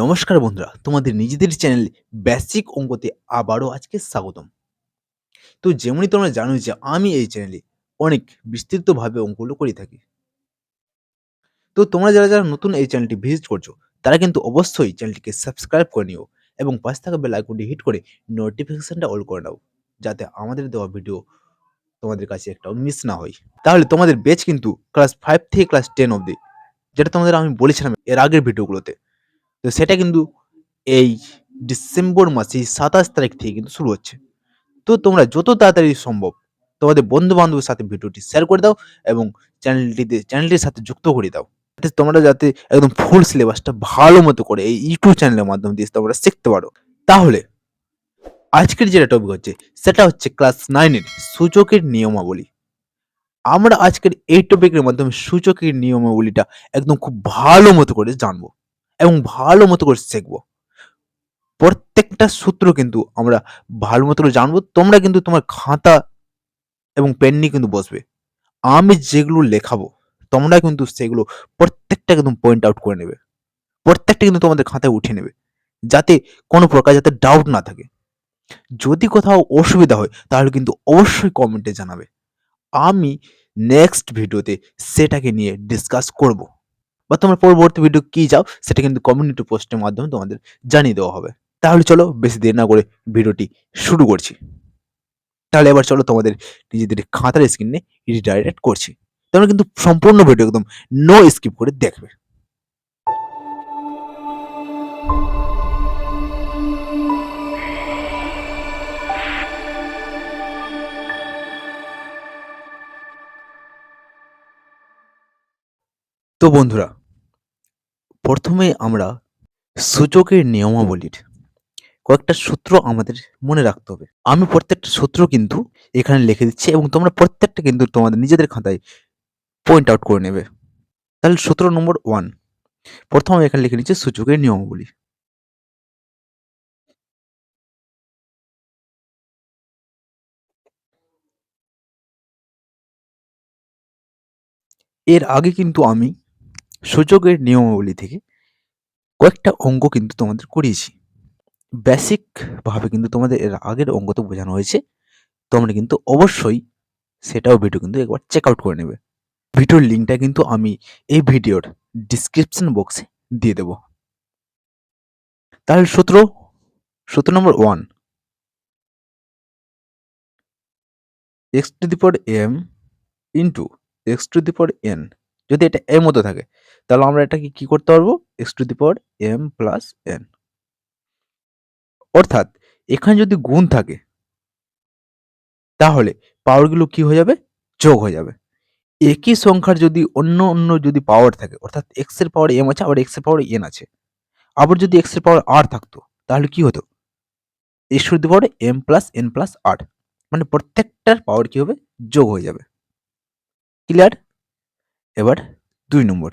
নমস্কার বন্ধুরা, তোমাদের নিজেদের চ্যানেল বেসিক অঙ্কতে আবারও আজকে স্বাগতম। তো যেমনই তোমরা জানো যে আমি এই চ্যানেলে অনেক বিস্তৃতভাবে অঙ্কগুলো করে থাকি। তো তোমরা যারা যারা নতুন এই চ্যানেলটি ভিজিট করছ, তারা কিন্তু অবশ্যই চ্যানেলটিকে সাবস্ক্রাইব করে নিও এবং পাশে থাকা বেল আইকনটি হিট করে নোটিফিকেশনটা অল করে নাও, যাতে আমাদের দেওয়া ভিডিও তোমাদের কাছে একটাও মিস না হয়। তাহলে তোমাদের বেচ কিন্তু ক্লাস ফাইভ থেকে ক্লাস টেন অবধি, যেটা তোমাদের আমি বলেছিলাম এর আগের ভিডিওগুলোতে তো সেটা কিন্তু এই ডিসেম্বর মাসে সাতাশ তারিখ থেকে কিন্তু শুরু হচ্ছে। তো তোমরা যত তাড়াতাড়ি সম্ভব তোমাদের বন্ধু বান্ধবের সাথে ভিডিওটি শেয়ার করে দাও এবং চ্যানেলটিতে চ্যানেলটির সাথে যুক্ত করে দাও। যাতে তোমরা যাতে একদম ফুল সিলেবাসটা ভালো মতো করে এই ইউটিউব চ্যানেলের মাধ্যমে দিয়ে তোমরা শিখতে পারো। তাহলে আজকের যেটা টপিক হচ্ছে, সেটা হচ্ছে ক্লাস নাইনের সূচকের নিয়মাবলী। আমরা আজকের এই টপিকের মাধ্যমে সূচকের নিয়মাবলীটা একদম খুব ভালো মতো করে জানব। এবং ভালো মতো করে শিখব। প্রত্যেকটা সূত্র কিন্তু আমরা ভালো মতো করে জানব, তোমরা কিন্তু তোমার খাতা এবং পেন নিয়ে কিন্তু বসবে। আমি যেগুলো লেখাবো, তোমরা কিন্তু সেগুলো প্রত্যেকটা একদম পয়েন্ট আউট করে নেবে। প্রত্যেকটা কিন্তু তোমাদের খাতায় উঠে নেবে, যাতে কোনো প্রকার যাতে ডাউট না থাকে। যদি কোথাও অসুবিধা হয়, তাহলে কিন্তু অবশ্যই কমেন্টে জানাবে। আমি নেক্সট ভিডিওতে সেটাকে নিয়ে ডিসকাস করব। বা তোমরা পরবর্তী ভিডিও কী যাও সেটা কিন্তু কমিউনিটি পোস্টের মাধ্যমে তোমাদের জানিয়ে দেওয়া হবে। তাহলে চলো, বেশি দেরি না করে ভিডিওটি শুরু করছি। তাহলে এবার চলো তোমাদের নিজেদের খাতার স্ক্রিনে রিডাইরেক্ট করছি। তোমরা কিন্তু সম্পূর্ণ ভিডিও একদম নো স্কিপ করে দেখবে। তো বন্ধুরা, প্রথমে আমরা সূচকের নিয়মাবলীর কয়েকটা সূত্র আমাদের মনে রাখতে হবে। আমি প্রত্যেকটা সূত্র কিন্তু এখানে লিখে দিচ্ছি এবং তোমরা প্রত্যেকটা কিন্তু তোমাদের নিজেদের খাতায় পয়েন্ট আউট করে নেবে। তাহলে সূত্র নম্বর ওয়ান প্রথম এখানে লিখে নিচ্ছি সূচকের নিয়মাবলী। এর আগে কিন্তু আমি সূচকের নিয়মাবলী থেকে কয়েকটা অঙ্ক কিন্তু তোমাদের করিয়েছি। বেসিকভাবে কিন্তু তোমাদের এর আগের অঙ্ক তো বোঝানো হয়েছে। তোমরা কিন্তু অবশ্যই সেটাও ভিডিও কিন্তু একবার চেক আউট করে নেবে। ভিডিওর লিঙ্কটা কিন্তু আমি এই ভিডিওর ডিসক্রিপশন বক্সে দিয়ে দেব। তাহলে সূত্র সূত্র number one x to the m into x to the n যদি এটা এর মতো থাকে, তাহলে আমরা এটাকে কি করতে পারব? X to the power m plus n অর্থাৎ এখানে যদি গুণ থাকে, তাহলে পাওয়ারগুলো কি হয়ে যাবে? যোগ হয়ে যাবে। একই সংখ্যার যদি অন্য অন্য যদি পাওয়ার থাকে, অর্থাৎ এক্সের পাওয়ার এম আছে, আবার এক্সের পাওয়ার এন আছে, আবার যদি এক্সের পাওয়ার আর থাকতো, তাহলে কি হতো? X to the power m plus n plus আর মানে প্রত্যেকটার পাওয়ার কি হবে? যোগ হয়ে যাবে। ক্লিয়ার এবার দুই number.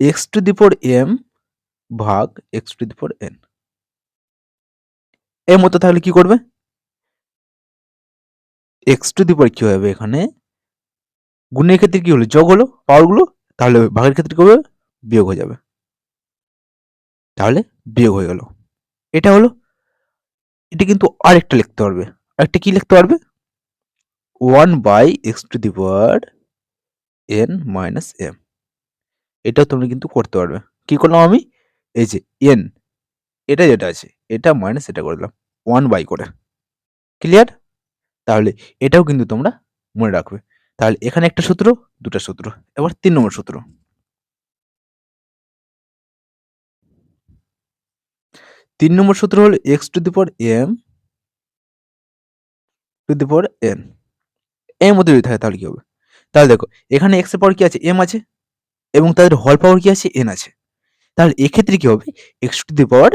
X to the power m ভাগ x to the power n এর মতো তাহলে কি করবে? এক্স টু দি পাওয়ার কি হবে এখানে? গুণের ক্ষেত্রে কি হলো? যোগ হলো পাওয়ারগুলো তাহলে ভাগের ক্ষেত্রে কি হবে? বিয়োগ হয়ে যাবে। তাহলে বিয়োগ হয়ে গেল। এটা হলো, এটা কিন্তু আরেকটা লিখতে পারবে। আরেকটা কি লিখতে পারবে? One by x to the power n minus m এটাও তোমরা কিন্তু করতে পারবে। কি করলাম আমি? এই যে এন এটা যেটা আছে, এটা মাইনাস এটা করে দিলাম ওয়ান বাই করে। ক্লিয়ার তাহলে এটাও কিন্তু তোমরা মনে রাখবে। তাহলে এখানে একটা সূত্র, দুটা সূত্র, এবার তিন নম্বর সূত্র। তিন নম্বর সূত্র হলো x to the power m to the power n এর মধ্যে যদি থাকে তাহলে কি হবে? তাহলে দেখো, এখানে এক্সের পাওয়ার কি আছে? এম আছে, এবং তাদের হল পাওয়ার কি আছে? এন আছে। তাহলে এক্ষেত্রে কি হবে? X to the power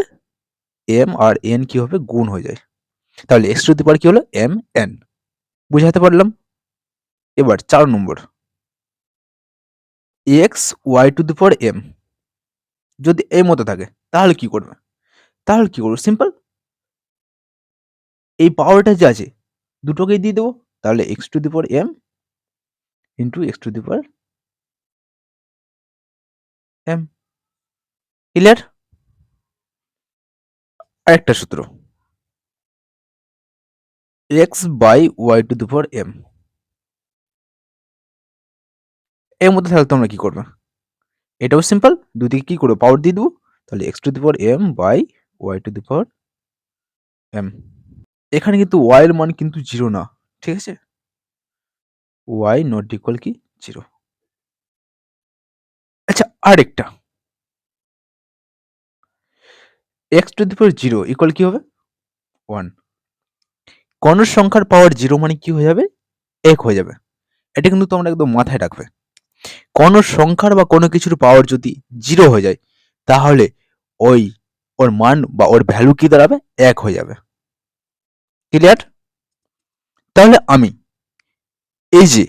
m R n কি হবে? গুণ হয়ে যায়। তাহলে এক্স টু দি পাওয়ার কি হলো? এম এন বুঝাতে পারলাম? এবার চার number. X y to the power m যদি এই মতো থাকে, তাহলে কি করবে? তাহলে কি করব? সিম্পল এই পাওয়ারটা যে আছে, দুটোকেই দিয়ে দেবো। তাহলে x to the power m into x to the power m clear আরেকটা সূত্র। X by y to the power m এর মধ্যে তাহলে তোমরা কি করবে? এটাও সিম্পল দুদিকে কি করব? পাওয়ার দিয়ে দেবো। তাহলে x to the power m by y to the power m এখানে কিন্তু ওয়াই এর মান কিন্তু জিরো না। ঠিক আছে? ওয়াই নট ইকুয়াল কি? জিরো আচ্ছা আরেকটা। X to power zero equal কি হবে? ওয়ান কোন সংখ্যার পাওয়ার জিরো মানে কি হয়ে যাবে? এক হয়ে যাবে। এটা কিন্তু তোমরা একদম মাথায় রাখবে। কোন সংখ্যার বা কোনো কিছুর পাওয়ার যদি জিরো হয়ে যায়, তাহলে ওই ওর মান বা ওর ভ্যালু কি দাঁড়াবে? এক হয়ে যাবে। ক্লিয়ার তাহলে আমি। এই যে,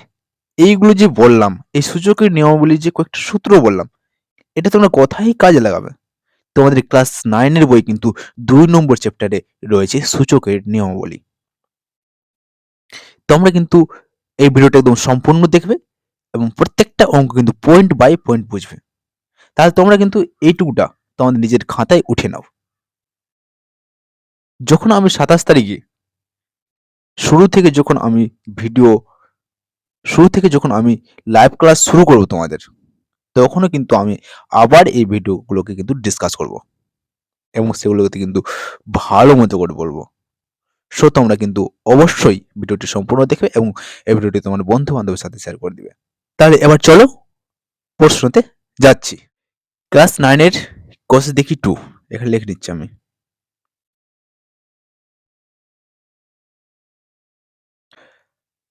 এইগুলো যে বললাম, এই সূচকের নিয়মাবলী যে কয়েকটা সূত্র বললাম, এটা তোমরা কথাই কাজে লাগাবে? তোমাদের ক্লাস নাইনের বই কিন্তু দুই নম্বর চ্যাপ্টারে রয়েছে সূচকের নিয়মাবলী। তোমরা কিন্তু এই ভিডিওটা একদম সম্পূর্ণ দেখবে এবং প্রত্যেকটা অঙ্ক কিন্তু পয়েন্ট বাই পয়েন্ট বুঝবে। তাহলে তোমরা কিন্তু এইটুকুটা তোমাদের নিজের খাতায় উঠে নাও। যখন আমি সাতাশ তারিখে শুরু থেকে যখন আমি ভিডিও, শুরু থেকে যখন আমি লাইভ ক্লাস শুরু করব তোমাদের, তখনও কিন্তু আমি আবার এই ভিডিওগুলোকে কিন্তু ডিসকাস করব। এবং সেগুলোকে কিন্তু ভালো মতো করে বলব। সো তোমরা কিন্তু অবশ্যই ভিডিওটি সম্পূর্ণ দেখবে এবং এই ভিডিওটি তোমার বন্ধু বান্ধবের সাথে শেয়ার করে দিবে। তাহলে এবার চলো প্রশ্নতে যাচ্ছি। ক্লাস নাইনের কোর্সে দেখি টু এখানে লিখে নিচ্ছি আমি।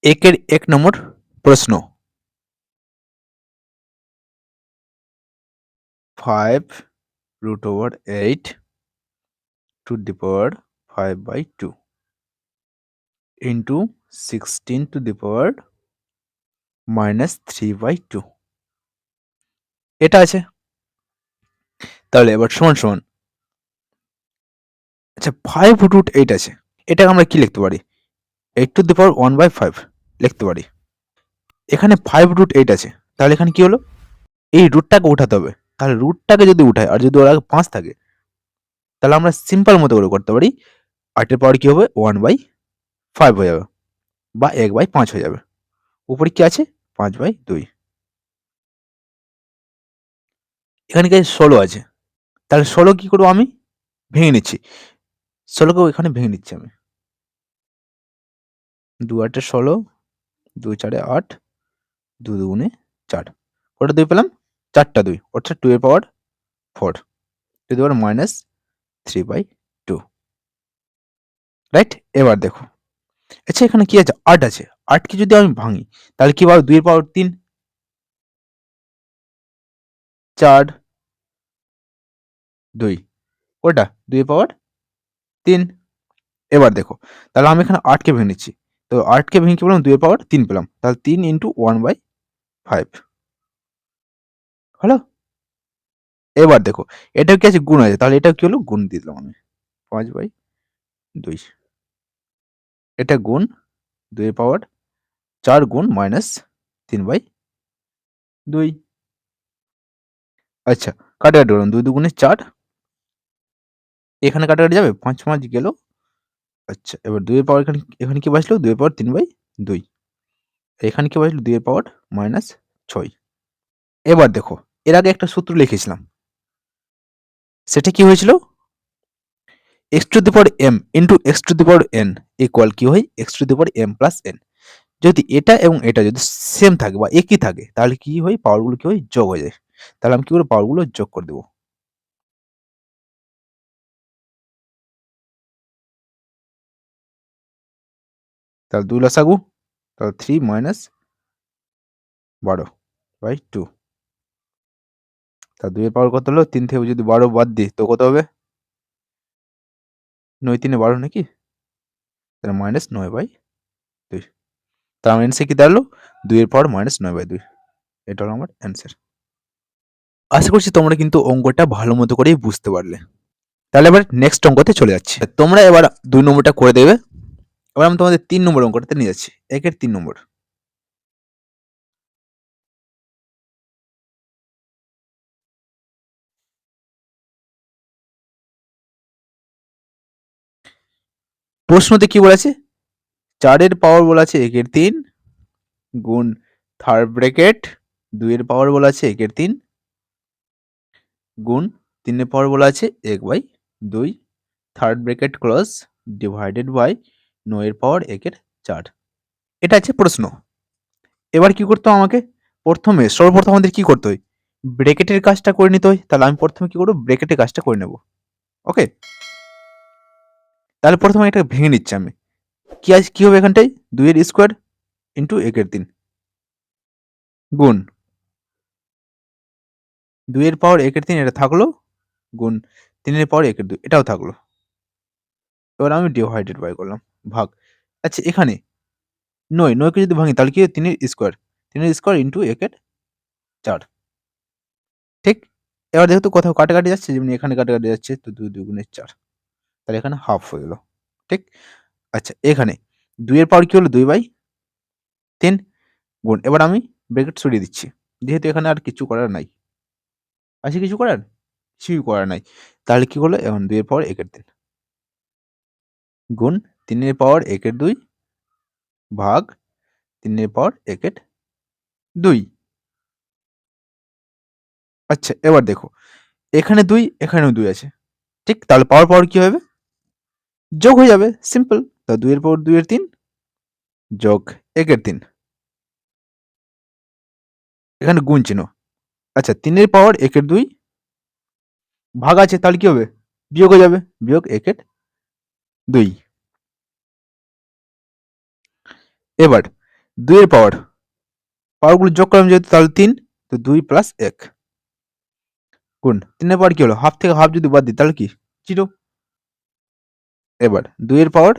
একের এক নম্বর প্রশ্ন। Five root over eight to the power five by two into sixteen to the power minus three by two এটা আছে। তাহলে এবার সমান সমান। আচ্ছা ফাইভ রুট এইট আছে। এটাকে আমরা কি লিখতে পারি? Eight to the power one by five লিখতে পারি। এখানে ফাইভ রুট এইট আছে, তাহলে এখানে কি হলো? এই রুটটাকে উঠাতে হবে। তাহলে রুটটাকে যদি উঠায় আর যদি ওর আগে পাঁচ থাকে, তাহলে আমরা সিম্পল মতো করে করতে পারি। আটের পাওয়ার কি হবে? ওয়ান বাই ফাইভ হয়ে যাবে, বা এক বাই পাঁচ হয়ে যাবে। উপরে কি আছে? পাঁচ বাই দুই। এখানে কি ষোলো আছে। তাহলে ষোলো কি করব আমি? ভেঙে নিচ্ছি। ষোলোকেও এখানে ভেঙে নিচ্ছি আমি। দু আটে ষোলো, দুই চারে আট, দু দুগুণে চার। ওটা দুই পেলাম? চারটা দুই, অর্থাৎ টু এর power four to the minus three by two right এবার দেখো। আচ্ছা এখানে কি আছে? আট আছে। আটকে যদি আমি ভাঙি, তাহলে কি পাবো? দুইয়ের পাওয়ার তিন। চার। দুই। ওটা দুই পাওয়ার তিন। এবার দেখো। তাহলে আমি এখানে আটকে ভেঙে নিচ্ছি। তো আটকে ভেঙে কি পেলাম? দুই পাওয়ার তিন পেলাম। তাহলে তিন ইন্টু ওয়ান বাই ফাইভ হলো? এবার দেখো, এটা কি আছে? গুণ আছে। তাহলে এটা কি হলো? গুণ দিয়ে দিলাম আমি। পাঁচ বাই দুই। এটা গুণ দুই পাওয়ার চার গুণ মাইনাস তিন বাই দুই। আচ্ছা কাটাকাটি করলাম দুই দুগুণে চার। এখানে কাটাকাটি যাবে? পাঁচ পাঁচ গেল। আচ্ছা এবার দুইয়ের পাওয়ার এখানে এখানে কি বাঁচলো? দুইয়ের পাওয়ার তিন বাই দুই। এখানে কি বাঁচলো? দুইয়ের পাওয়ার মাইনাস ছয়। এবার দেখো, এর আগে একটা সূত্র লিখেছিলাম। সেটা কি হয়েছিল? X to the power m into x to the power n equal কি হয়? X to the power m plus n যদি এটা এবং এটা যদি সেম থাকে বা একই থাকে, তাহলে কি হয়? পাওয়ারগুলো কি হয়? যোগ হয়ে যায়। তাহলে আমি কি করে? পাওয়ারগুলো যোগ করে দেবো। তাহলে দুই লসাগু তাহলে থ্রি মাইনাস বারো বাই টু তা দুইয়ের পাওয়ার কত হলো? তিন থেকে যদি বারো বাদ দিই, তো কত হবে? নয় তিনে বারো নাকি? তাহলে মাইনাস নয় বাই দুই। তার অ্যান্সার কি দাঁড়াল? দুইয়ের পাওয়ার মাইনাস নয় বাই দুই। এটা হলো আমার অ্যান্সার আশা করছি তোমরা কিন্তু অঙ্কটা ভালো মতো করেই বুঝতে পারলে। তাহলে এবার নেক্সট অঙ্কতে চলে যাচ্ছি। তোমরা এবার দুই নম্বরটা করে দেবে। এবার আমি তোমাদের তিন নম্বর অঙ্কটাতে নিয়ে যাচ্ছি। একের তিন নম্বর। প্রশ্নতে কি বলেছে? চারের পাওয়ার বলেছে আছে একের তিন, গুণ থার্ড ব্রেকেট দুইয়ের পাওয়ার বলা আছে একের তিন, গুণ তিনের পাওয়ার বলা আছে এক বাই দুই third bracket close divided by নয়ের পাওয়ার একের চার। এটা আছে প্রশ্ন। এবার কি করতে আমাকে? প্রথমে, সর্বপ্রথম আমাদের কি করতে হয়? ব্রেকেটের কাজটা করে নিতে হয়। তাহলে আমি প্রথমে কি করব? ব্রেকেটের কাজটা করে নেব। ওকে? তাহলে প্রথমে এটা ভেঙে নিচ্ছি আমি। কি আছে কি হবে এখানটায়? দুইয়ের স্কোয়ার ইন্টু একের তিন। গুণ। দুইয়ের পাওয়ার একের তিন, এটা থাকল গুণ। তিনের পাওয়ার একের দুই, এটাও থাকল। এবার আমি ডিভাইডেড বাই করলাম। ভাগ। আচ্ছা এখানে। নয়, নয়কে যদি ভাঙি, তাহলে কি তিনের স্কোয়ার তিনের স্কোয়ার ইন্টু একের চার। ঠিক? এবার যেহেতু কোথাও কাটাকাটি যাচ্ছে, যেমনি এখানে কাটাকাটি যাচ্ছে, তো দুই দুই গুণের চার। তাহলে এখানে হাফ হয়ে গেল। ঠিক? আচ্ছা এখানে। দুইয়ের পাওয়ার কি হলো? দুই বাই তিন গুণ। এবার আমি ব্রেকেট সরিয়ে দিচ্ছি। যেহেতু এখানে আর কিছু করার নাই। আছে কিছু করার? কিছুই করার নাই। তাহলে কি হলো? এখন দুইয়ের পাওয়ার একের তিন। গুণ তিনের পাওয়ার একের দুই ভাগ তিনের পাওয়ার একের দুই। আচ্ছা এবার দেখো, এখানে দুই, এখানেও দুই আছে। ঠিক, তাহলে পাওয়ার পাওয়ার কি হবে? যোগ হয়ে যাবে সিম্পল তা দুইয়ের পাওয়ার দুইয়ের তিন, যোগ একের তিন। এখানে গুণ চিহ্ন। আচ্ছা তিনের পাওয়ার একের দুই ভাগ আছে, তাহলে কি হবে? বিয়োগ হয়ে যাবে, বিয়োগ একের দুই। এবার দুইয়ের পাওয়ার পাওয়ারগুলো যোগ করলাম যেহেতু, তাহলে তিন, তো দুই প্লাস এক। গুণ, তিনের পাওয়ার কি হলো? হাফ থেকে হাফ যদি বাদ দিই, তাহলে কি? জিরো এবার দুইয়ের পাওয়ার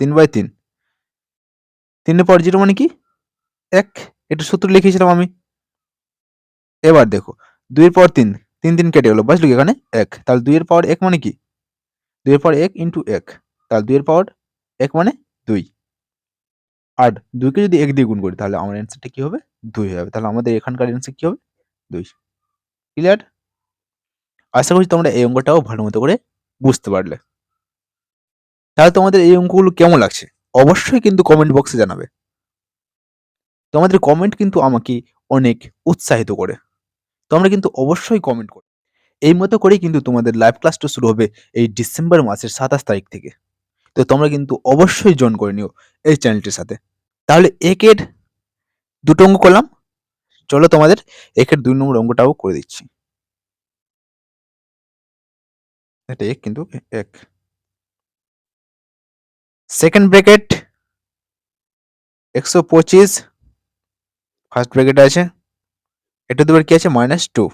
তিন বাই তিন। তিনের পাওয়ার জিরো মানে কি? এক। এটা সূত্র লিখেছিলাম আমি। এবার দেখো, দুইয়ের পাওয়ার তিন তিন তিন কেটে গেলো, বুঝলি এখানে? এক। তাহলে দুইয়ের পাওয়ার এক মানে কি? দুইয়ের পাওয়ার এক ইন্টু এক। তাহলে দুইয়ের পাওয়ার এক মানে দুই। আর দুইকে যদি এক দিয়ে গুণ করি, তাহলে আমার অ্যান্সারটা কী হবে? দুই হবে। তাহলে আমাদের এখানকার অ্যান্সার কী হবে? দুই। ক্লিয়ার আশা করছি তোমরা এই অঙ্কটাও ভালো মতো করে বুঝতে পারলে। তাহলে তোমাদের এই অঙ্কগুলো কেমন লাগছে? অবশ্যই কিন্তু কমেন্ট বক্সে জানাবে। তোমাদের কমেন্ট কিন্তু আমাকে অনেক উৎসাহিত করে। তোমরা কিন্তু অবশ্যই কমেন্ট করো। এই মতো করেই কিন্তু তোমাদের লাইভ ক্লাসটা শুরু হবে এই ডিসেম্বর মাসের সাতাশ তারিখ থেকে। তো তোমরা কিন্তু অবশ্যই জয়েন করে নিও এই চ্যানেলটির সাথে। তাহলে একের দুটো অঙ্ক করলাম। চলো তোমাদের একের দুই নম্বর অঙ্কটাও করে দিচ্ছি। এটা এক কিন্তু এক। সেকেন্ড ব্র্যাকেট একশো পঁচিশ। ফার্স্ট ব্র্যাকেট আছে। এটা দুবার কি আছে? মাইনাস টু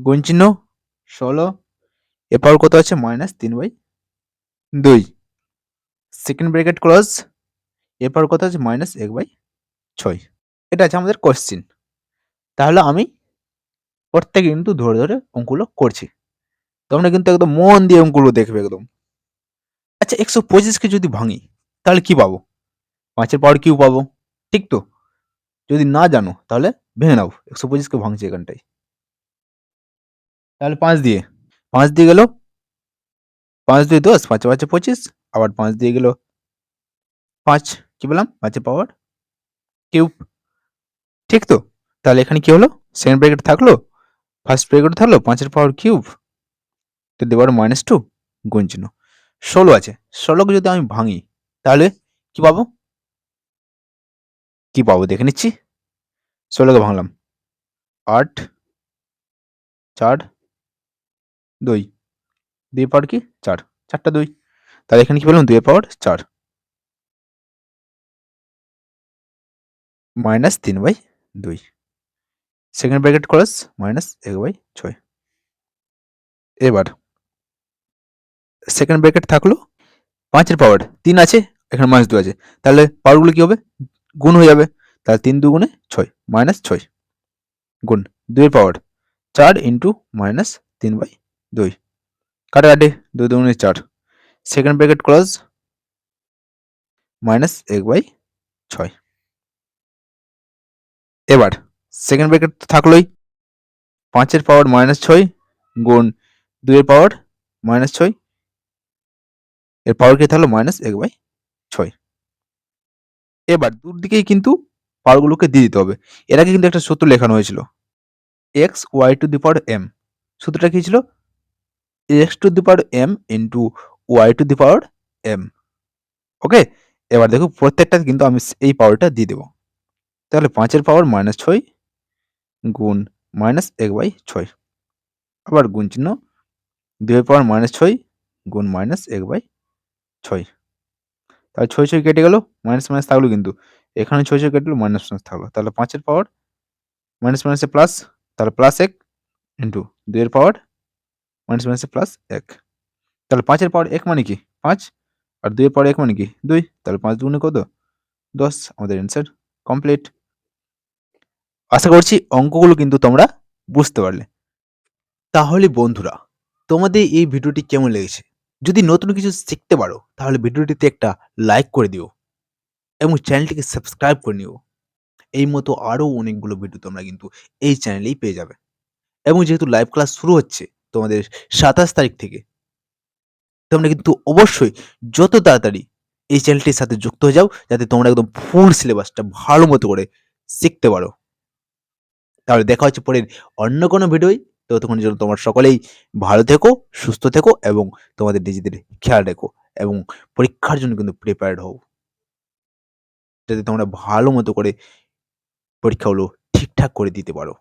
গুণ চিহ্ন ষোলো। এরপর কত আছে? মাইনাস তিন বাই দুই। সেকেন্ড ব্র্যাকেট ক্লোজ এরপর কত আছে মাইনাস এক বাই ছয়। এটা আছে আমাদের কোশ্চিন তাহলে আমি প্রত্যেকে কিন্তু ধরে ধরে অঙ্কগুলো করছি। তোমরা কিন্তু একদম মন দিয়ে অঙ্কগুলো দেখবে একদম। আচ্ছা একশো পঁচিশকে যদি ভাঙি, তাহলে কি পাবো? পাঁচের পাওয়ার কিউ পাবো? ঠিক তো? যদি না জানো, তাহলে ভেঙে নাও। একশো পঁচিশকে ভাঙছি এখানটায়। তাহলে পাঁচ দিয়ে। পাঁচ দিয়ে গেল। পাঁচ দিয়ে দশ, পাঁচে পাঁচে পঁচিশ, আবার পাঁচ দিয়ে গেল পাঁচ। কি বললাম? পাঁচের পাওয়ার কিউব ঠিক তো? তাহলে এখানে কি হলো? সেকেন্ড ব্র্যাকেট থাকল? ফার্স্ট ব্র্যাকেট থাকল? পাঁচের পাওয়ার কিউব তো দেবার মাইনাস টু গুণ চিহ্ন। ষোলো আছে। ষোলোকে যদি আমি ভাঙি, তাহলে কি পাবো? কি পাবো? দেখে নিচ্ছি। ষোলোকে ভাঙলাম। আট, চার, দুই। দুই পাওয়ার কি? চার। চারটা দুই। তাহলে এখানে কি পেলাম? দুই পাওয়ার চার। মাইনাস তিন বাই দুই সেকেন্ড ব্র্যাকেট ক্রস মাইনাস এক বাই ছয় এবার সেকেন্ড ব্র্যাকেট থাকল পাঁচের পাওয়ার তিন আছে, এখানে মাইনাস দু আছে। তাহলে পাওয়ারগুলো কি হবে? গুণ হয়ে যাবে। তাহলে তিন দুগুণে ছয় মাইনাস ছয়। গুণ, দুইয়ের পাওয়ার চার ইন্টু মাইনাস তিন বাই দুই কাটাকাটি দুই দুগুণে চার। সেকেন্ড ব্র্যাকেট ক্লোজ মাইনাস এক বাই ছয় এবার সেকেন্ড ব্র্যাকেট তো থাকলোই। পাঁচের পাওয়ার মাইনাস ছয় গুণ দুইয়ের পাওয়ার মাইনাস ছয়। এর পাওয়ার কে থাকল? মাইনাস এক বাই ছয়। এবার দুর দিকেই কিন্তু পাওয়ারগুলোকে দিয়ে দিতে হবে। এর আগে কিন্তু একটা সূত্র লেখানো হয়েছিল। X y to the power m সূত্রটা কী ছিল? X to the power m into y to the power m okay এবার দেখো প্রত্যেকটা কিন্তু আমি এই পাওয়ারটা দিয়ে দেবো। তাহলে পাঁচের পাওয়ার মাইনাস ছয় গুণ মাইনাস এক বাই ছয়। আবার গুণ চিহ্ন, দুইয়ের পাওয়ার মাইনাস ছয় গুণ মাইনাস এক বাই ছয়। তাহলে ছয় ছয় কেটে গেল মাইনাস মাইনাস থাকল কিন্তু, এখানে ছয় ছয় কেটে মাইনাস মাইনাস থাকল। তাহলে পাঁচের পাওয়ার মাইনাস মাইনাসে প্লাস তাহলে প্লাস এক ইন্টু দুইয়ের পাওয়ার মাইনাস মাইনাসে প্লাস এক। তাহলে পাঁচের পাওয়ার এক মানে কি? পাঁচ, আর দুইয়ের পাওয়ার এক মানে কি? দুই, তাহলে পাঁচ দুগুণে কত? দশ, আমাদের অ্যান্সার কমপ্লিট আশা করছি অঙ্কগুলো কিন্তু তোমরা বুঝতে পারলে। তাহলে বন্ধুরা, তোমাদের এই ভিডিওটি কেমন লেগেছে? যদি নতুন কিছু শিখতে পারো, তাহলে ভিডিওটিতে একটা লাইক করে দিও এবং চ্যানেলটিকে সাবস্ক্রাইব করে নিও। এই মতো আরও অনেকগুলো ভিডিও তোমরা কিন্তু এই চ্যানেলেই পেয়ে যাবে। এবং যেহেতু লাইভ ক্লাস শুরু হচ্ছে তোমাদের সাতাশ তারিখ থেকে, তোমরা কিন্তু অবশ্যই যত তাড়াতাড়ি এই চ্যানেলটির সাথে যুক্ত হয়ে যাও, যাতে তোমরা একদম ফুল সিলেবাসটা ভালো মতো করে শিখতে পারো। তাহলে দেখা হচ্ছে পরের অন্য কোনো ভিডিওই ততক্ষণের জন্য তোমার সকলেই ভালো থেকো, সুস্থ থেকো এবং তোমাদের নিজেদের খেয়াল রেখো এবং পরীক্ষার জন্য কিন্তু প্রিপেয়ার্ড হও। যাতে তোমরা ভালো মতো করে পরীক্ষাগুলো ঠিকঠাক করে দিতে পারো।